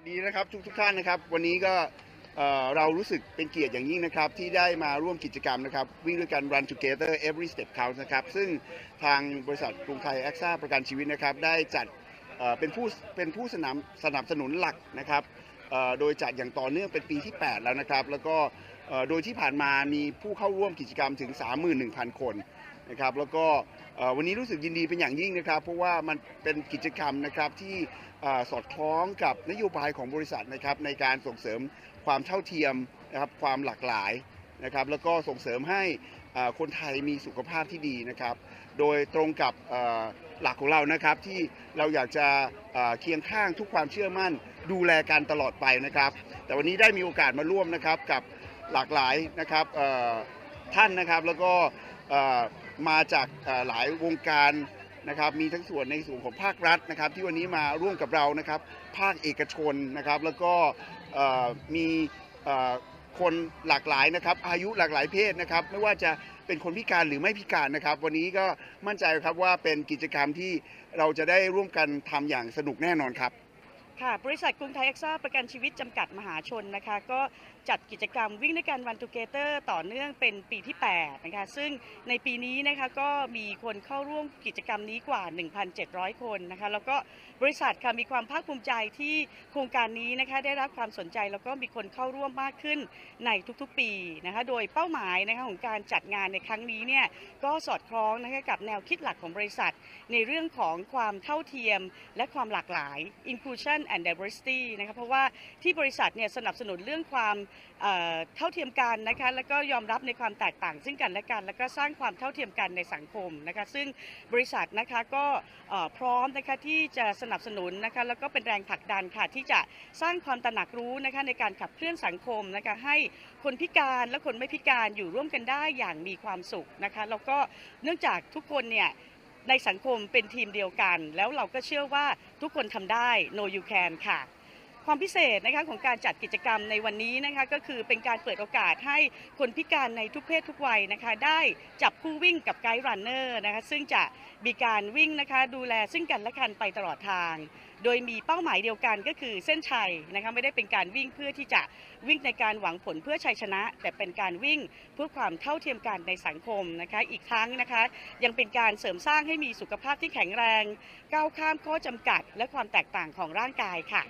วัสดีนะครับทุกทุกท่านนะครับ วันนี้ก็เรารู้สึกเป็นเกียรติอย่างยิ่งนะครับ ที่ได้มาร่วมกิจกรรมนะครับ วิ่งด้วยกัน Run Together Every Step Counts นะครับ ซึ่งทางบริษัทกรุงไทยแอคซ่าประกันชีวิตนะครับ ได้จัดเป็นผู้เป็นผู้สนับสนับสนุนหลักนะครับโดยจัดอย่างต่อเนื่องเป็นปีที่ 8 แล้วนะครับ แล้วก็โดยที่ผ่านมามีผู้เข้าร่วมกิจกรรมถึง 31,000 คน นะครับแล้วก็วันนี้รู้สึกยินดีเป็นอย่างยิ่งนะครับ เพราะว่ามันเป็นกิจกรรมนะครับที่สอดคล้องกับนโยบายของบริษัทนะครับในการส่งเสริมความเท่าเทียมนะครับความหลากหลายนะครับแล้วก็ส่งเสริมให้คนไทยมีสุขภาพที่ดีนะครับ โดยตรงกับหลักของเรานะครับที่เราอยากจะเคียงข้างทุกความเชื่อมั่น ดูแลกันตลอดไปนะครับ แต่วันนี้ได้มีโอกาสมาร่วมนะครับกับหลากหลายนะครับท่านนะครับแล้วก็ มาจากหลายวงการนะครับมีทั้งส่วนในส่วนของภาครัฐนะครับ ที่วันนี้มาร่วมกับเรานะครับ ภาคเอกชนนะครับ แล้วก็มีคนหลากหลายนะครับ อายุหลากหลายเพศนะครับ ไม่ว่าจะเป็นคนพิการหรือไม่พิการนะครับ วันนี้ก็มั่นใจครับว่าเป็นกิจกรรมที่เราจะได้ร่วมกันทำอย่างสนุกแน่นอนครับ ค่ะ บริษัทกรุงไทยเอ็กซ่าประกันชีวิตจำกัดมหาชนนะคะ ก็จัดกิจกรรมวิ่งด้วยกันวันทูเกเตอร์ต่อเนื่องเป็นปีที่ 8 นะคะ ซึ่งในปีนี้นะคะก็มีคนเข้าร่วมกิจกรรมนี้กว่า 1,700 คนนะคะ แล้วก็บริษัทค่ะมีความภาคภูมิใจที่โครงการนี้นะคะได้รับความสนใจแล้วก็มีคนเข้าร่วมมากขึ้นในทุกๆ ปีนะคะ โดยเป้าหมายนะคะของการจัดงานในครั้งนี้เนี่ยก็สอดคล้องนะคะกับแนวคิดหลักของบริษัท ในเรื่องของความเท่าเทียมและความหลากหลาย inclusion and diversity นะคะเพราะว่าที่บริษัทเนี่ยสนับสนุนเรื่องความเท่าเทียมกันนะคะแล้วก็ยอมรับในความแตกต่างซึ่งกันและกัน แล้วก็สร้างความเท่าเทียมกันในสังคมนะคะซึ่งบริษัทนะคะก็พร้อมนะคะที่จะสนับสนุนนะคะแล้วก็เป็นแรงผลักดันค่ะที่จะสร้างความตระหนักรู้นะคะในการขับเคลื่อนสังคมนะคะให้คนพิการและคนไม่พิการอยู่ร่วมกันได้อย่างมีความสุขนะคะแล้วก็เนื่องจากทุกคนเนี่ย ในสังคมเป็นทีมเดียวกัน แล้วเราก็เชื่อว่าทุกคนทำได้ no you can ค่ะ ความพิเศษนะคะของการจัดกิจกรรมในวันนี้นะคะก็คือเป็นการเปิดโอกาสให้คนพิการในทุกเพศทุกวัยนะคะได้จับคู่วิ่งกับไกด์รันเนอร์นะคะซึ่งจะมีการวิ่งนะคะดูแลซึ่งกันและกันไปตลอดทาง โดยมีเป้าหมายเดียวกันก็คือเส้นชัยนะคะไม่ได้เป็นการวิ่งเพื่อที่จะวิ่งในการหวังผลเพื่อชัยชนะ แต่เป็นการวิ่งเพื่อความเท่าเทียมกันในสังคมนะคะอีกทั้งนะคะยังเป็นการเสริมสร้างให้มีสุขภาพที่แข็งแรง ก้าวข้ามข้อจำกัด และความแตกต่างของร่างกายค่ะ